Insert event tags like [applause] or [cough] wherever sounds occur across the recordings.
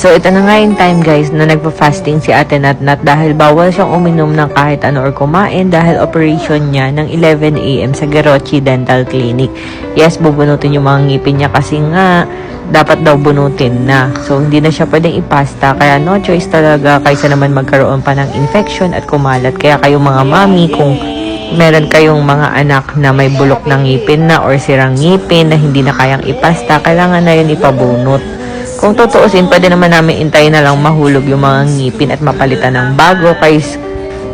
So, ito na nga yung time guys na nagpa-fasting si Ate Nat Nat dahil bawal siyang uminom ng kahit ano or kumain dahil operation niya ng 11am sa Garochi Dental Clinic. Yes, bubunutin yung mga ngipin niya kasi nga dapat daw bunutin na. So, hindi na siya pwedeng ipasta. Kaya no choice talaga kaysa naman magkaroon pa ng infection at kumalat. Kaya kayo mga mami, kung meron kayong mga anak na may bulok ng ngipin na or sirang ngipin na hindi na kayang ipasta, kailangan na yun ipabunot. Kung tutuusin, pwede naman namin intayin na lang mahulog yung mga ngipin at mapalitan ng bago. Guys,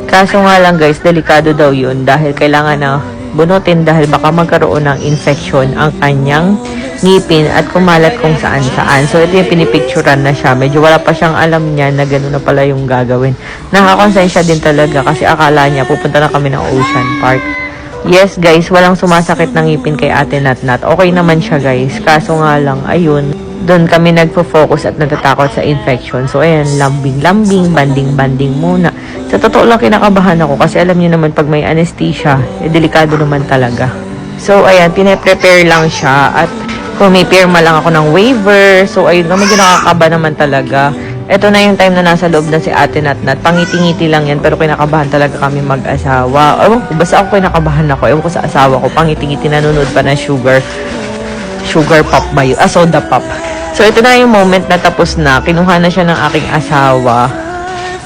kaso nga lang guys, delikado daw yun dahil kailangan na bunutin dahil baka magkaroon ng infection ang kanyang ngipin at kumalat kung saan saan. So, ito yung pinipicturan na siya. Medyo wala pa siyang alam niya na gano'n na pala yung gagawin. Nakakonsensya din talaga kasi akala niya pupunta na kami ng Ocean Park. Yes guys, walang sumasakit ng ngipin kay ate Nat Nat. Okay naman siya guys. Kaso nga lang, ayun, doon kami nagpo-focus at natatakot sa infection. So ayan, lambing-lambing, banding-banding muna. Sa totoo lang kinakabahan ako kasi alam niyo naman pag may anesthesia, eh delikado naman talaga. So ayan, pine-prepare lang siya at pumipirma lang ako ng waiver. So ayun, medyo nakakaba naman talaga. Ito na yung time na nasa loob na si ate Nat Nat. Pangiti-ngiti lang yan, pero kinakabahan talaga kami mag-asawa. Ewan ko, basta ako kinakabahan ako. Ewan ko sa asawa ko, pangiti-ngiti nanonood pa ng sugar. Sugar pop ba yun? Ah, soda pop. So, ito na yung moment na tapos na. Kinuha na siya ng aking asawa.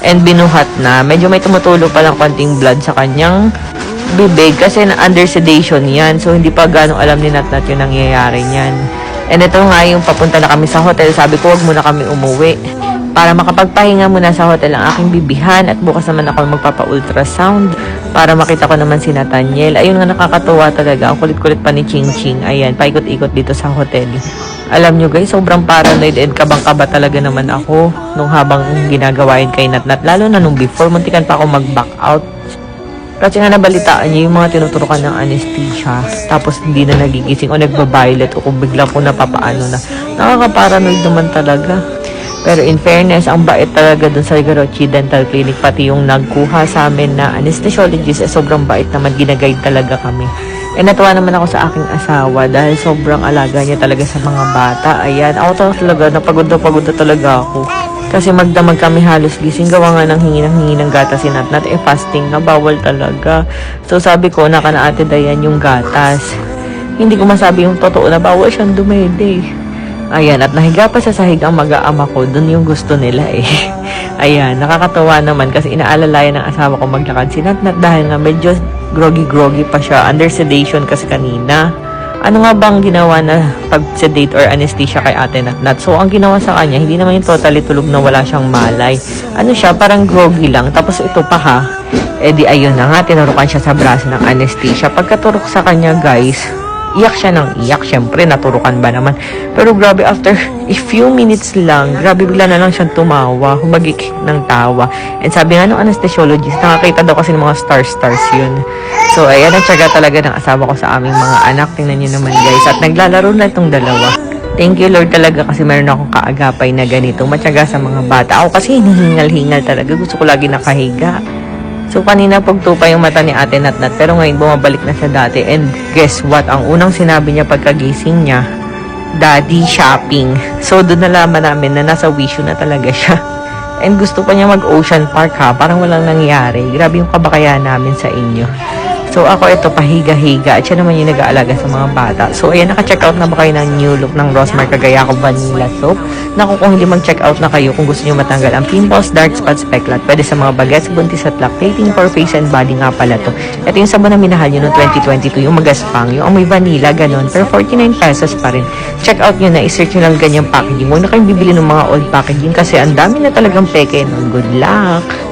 And binuhat na. Medyo may tumutulo pa lang konting blood sa kanyang bibig kasi na under sedation yan. So, hindi pa ganong alam ni Nat Nat yung nangyayari niyan. And ito nga yung papunta na kami sa hotel. Sabi ko, wag muna kami umuwi. Para makapagpahinga muna sa hotel ang aking bibihan. At bukas naman ako magpapa-ultrasound. Para makita ko naman si Nathaniel. Ayun nga nakakatuwa talaga. Ang kulit-kulit pa ni Ching Ching. Ayan, paikot-ikot dito sa hotel. Alam nyo guys, sobrang paranoid and kabang-kaba talaga naman ako nung habang ginagawa yun kay Nat Nat. Lalo na nung before, muntikan pa ako mag-back out. Kasi nga nabalitaan niyo yung mga tinuturukan ng anesthesia, tapos hindi na nagigising o nagbabilet o kung bigla po napapaano na. Nakaka-paranoid naman talaga. Pero in fairness, ang bait talaga dun sa Garochi Dental Clinic, pati yung nagkuha sa amin na anesthesiologist, eh, sobrang bait naman, ginaguide talaga kami. Eh, natuwa naman ako sa aking asawa dahil sobrang alaga niya talaga sa mga bata. Ayan, ako talaga, napagod na pagod talaga ako. Kasi magdamag kami halos gising. Gawa nga ng hingi ng hingi ng gatas si Nat Nat. Eh, fasting na. Bawal talaga. So, sabi ko, naka na ate Dayan yung gatas. Hindi ko masabi yung totoo na bawal siyang dumede. Ayan, at nahiga pa sa sahig ang mag-aama ko. Doon yung gusto nila eh. [laughs] Ayan, nakakatawa naman kasi inaalalayan ng asawa ko maglakad si Nat Nat dahil nga medyo groggy-groggy pa siya. Under sedation kasi kanina. Ano nga bang ginawa na pag-sedate or anesthesia kay ate Nat Nat? So, ang ginawa sa kanya, hindi naman yung totally tulog na wala siyang malay. Ano siya, parang groggy lang. Tapos ito pa ha, eh di ayun na nga, tinurukan siya sa braso ng anesthesia. Pagkaturok sa kanya guys, iyak siya ng iyak. Siyempre, naturukan ba naman. Pero grabe, after a few minutes lang, grabe bigla na lang siyang tumawa, humagik ng tawa. And sabi nga nung anesthesiologist, nakakita daw kasi ng mga star-stars yun. So, ayan ang tsaga talaga ng asawa ko sa aming mga anak. Tingnan niyo naman guys. At naglalaro na itong dalawa. Thank you Lord talaga kasi meron akong kaagapay na ganito. Matyaga sa mga bata. Ako kasi hinihingal-hingal talaga. Gusto ko lagi nakahiga. So, kanina pagtupa yung mata ni ate Nat Nat. Pero ngayon, bumabalik na siya dati. And guess what? Ang unang sinabi niya pagkagising niya, Daddy shopping. So, doon nalaman namin na nasa wisyo na talaga [laughs] siya. And gusto pa niya mag-ocean park ha. Parang walang nangyari. Grabe yung kabakayan namin sa inyo. So, ako ito, pahiga-higa. At siya naman yung nag-aalaga sa mga bata. So, ayan, naka-check out na ba kayo ng new look ng Rosmar Cagayaco Vanilla Soap? Naku, kung hindi mag-check out na kayo, kung gusto niyo matanggal ang pimples, dark spots, peklat, pwede sa mga bagets, buntis at lactating for face and body nga pala to. Ito yung sabon na minahal nyo noong 2022, yung magaspang, yung amoy vanilla, ganun. Pero 49 pesos pa rin. Check out nyo na, isearch nyo lang ganyang packaging. Huwag na kayong bibili ng mga old packaging kasi ang dami na talagang peke. Good luck!